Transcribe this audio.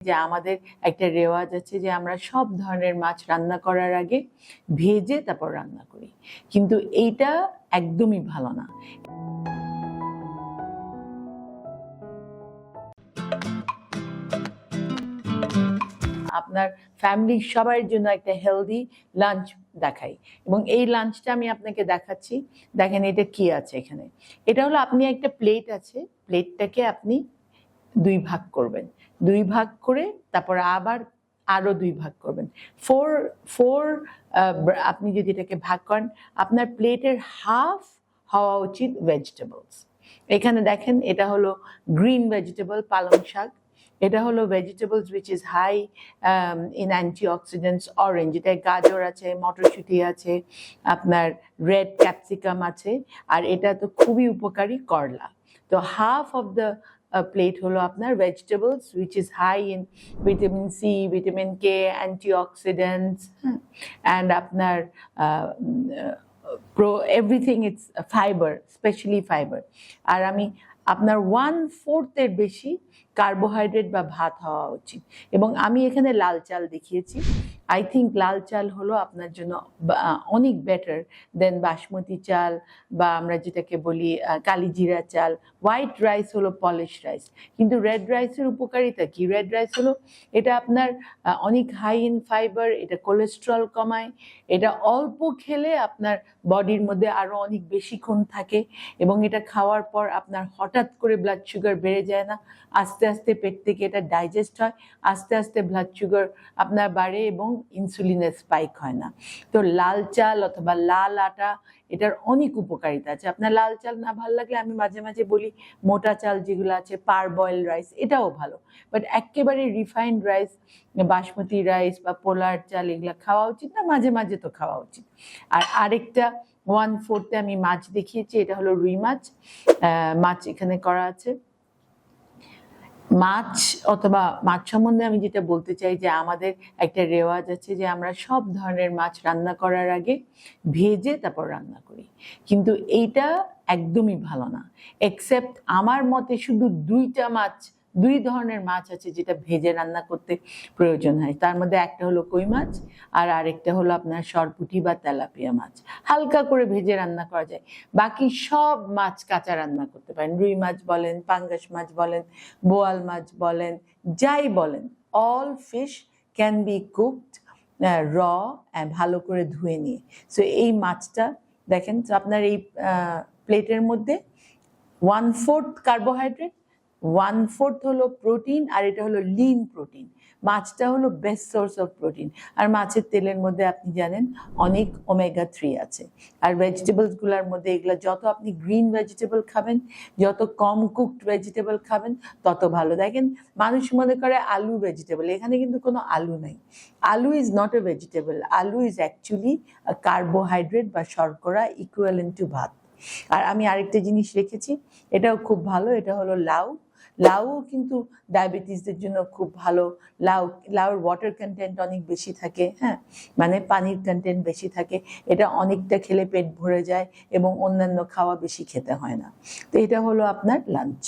যে আমাদের একটা রেওয়াজ আছে যে আমরা সব ধরনের মাছ রান্না করার আগে ভেজে তারপর রান্না করি। কিন্তু এইটা একদমই ভালো না। আপনার ফ্যামিলির সবার জন্য একটা হেলদি লাঞ্চ দেখাই। এবং এই লাঞ্চটা আমি আপনাকে দেখাচ্ছি। দেখেন এটা কি আছে এখানে। এটা হলো আপনি একটা প্লেট আছে। প্লেটটাকে আপনি দুই ভাগ করবেন। দুই ভাগ করে তারপর আবার আরও দুই ভাগ করবেন। ফোর ফোর আপনি যদি এটাকে ভাগ করেন, আপনার প্লেটের হাফ হওয়া উচিত ভেজিটেবলস এখানে দেখেন, এটা হলো গ্রিন ভেজিটেবল পালং শাক। এটা হলো vegetables which is high in antioxidants orange এটায় গাজর আছে, মটরশুঁটি আছে, আপনার রেড ক্যাপসিকাম আছে, আর এটা তো খুবই উপকারী করলা। তো হাফ অফ দ্য প্লেট হলো আপনার vegetables which is high in vitamin C vitamin K antioxidants and আপনার pro everything it's fibre specially fibre আর আমি আপনার ওয়ান ফোর্থের বেশি কার্বোহাইড্রেট বা ভাত হওয়া উচিত। এবং আমি এখানে লাল চাল দেখিয়েছি। আই থিঙ্ক লাল চাল হলো আপনার জন্য অনেক বেটার দেন বাসমতি চাল, বা আমরা যেটাকে বলি কালিজিরা চাল। হোয়াইট রাইস হলো পলিশ রাইস কিন্তু রেড রাইসের উপকারিতা কি? রেড রাইস হলো, এটা আপনার অনেক হাই ইন ফাইবার এটা কোলেস্ট্রল কমায়। এটা অল্প খেলে আপনার বডির মধ্যে আরও অনেক বেশিক্ষণ থাকে, এবং এটা খাওয়ার পর আপনার হঠাৎ করে ব্লাড সুগার বেড়ে যায় না। আস্তে আস্তে পেট থেকে এটা ডাইজেস্ট হয়। আস্তে আস্তে ব্লাড সুগার আপনার বাড়ে এবং ইনসুলিনের স্পাইক হয় না। তো লাল চাল অথবা লাল আটা, এটার অনেক উপকারিতা আছে। আপনার লাল চাল না ভালো লাগলে আমি মাঝে মাঝে বলি, মোটা চাল যেগুলো আছে পার বয়েল রাইস এটাও ভালো। বাট একেবারে রিফাইন্ড রাইস বাসমতি রাইস বা পোলার চাল, এগুলো খাওয়া উচিত না, মাঝে মাঝে তো খাওয়া উচিত। আর আরেকটা ওয়ান ফোর্থে আমি মাছ দেখিয়েছি, এটা হলো রুই মাছ। মাছ এখানে করা আছে। মাছ অথবা মাছ সম্বন্ধে আমি যেটা বলতে চাই যে আমাদের একটা রেওয়াজ আছে যে আমরা সব ধরনের মাছ রান্না করার আগে ভেজে তারপর রান্না করি। কিন্তু এইটা একদমই ভালো না। এক্সেপ্ট আমার মতে শুধু দুইটা মাছ দুই ধরনের মাছ আছে যেটা ভেজে রান্না করতে প্রয়োজন হয়। তার মধ্যে একটা হলো কই মাছ আর আরেকটা হলো আপনার সরপুটি বা তেলাপিয়া মাছ। হালকা করে ভেজে রান্না করা যায়। বাকি সব মাছ কাঁচা রান্না করতে পারেন। রুই মাছ বলেন, পাঙ্গাস মাছ বলেন, বোয়াল মাছ বলেন, যাই বলেন all fish can be cooked র ভালো করে ধুয়ে নিয়ে। সো এই মাছটা দেখেন, আপনার এই প্লেটের মধ্যে one fourth carbohydrate one fourth হলো প্রোটিন আর এটা হলো লিন প্রোটিন। মাছটা হলো বেস্ট সোর্স অফ প্রোটিন আর মাছের তেলের মধ্যে আপনি জানেন অনেক ওমেগা থ্রি আছে। আর ভেজিটেবলসগুলোর মধ্যে এগুলো যত আপনি গ্রিন ভেজিটেবল খাবেন, যত কম কুকড ভেজিটেবল খাবেন, তত ভালো। দেখেন, মানুষ মনে করে আলু ভেজিটেবল এখানে কিন্তু কোনো আলু নেই। আলু ইজ নট এ ভেজিটেবল আলু ইজ অ্যাকচুয়ালি কার্বোহাইড্রেট বা শর্করা ইকুয়ালেন্ট টু ভাত। আর আমি আরেকটা জিনিস রেখেছি, এটাও খুব ভালো, এটা হলো লাউ। লাউ কিন্তু ডায়াবেটিসদের জন্য খুব ভালো। লাউ, লাউর ওয়াটার কন্টেন্ট অনেক বেশি থাকে হ্যাঁ? মানে পানির কন্টেন্ট বেশি থাকে। এটা অনেকটা খেলে পেট ভরে যায় এবং অন্যান্য খাওয়া বেশি খেতে হয় না। তো এটা হলো আপনার লাঞ্চ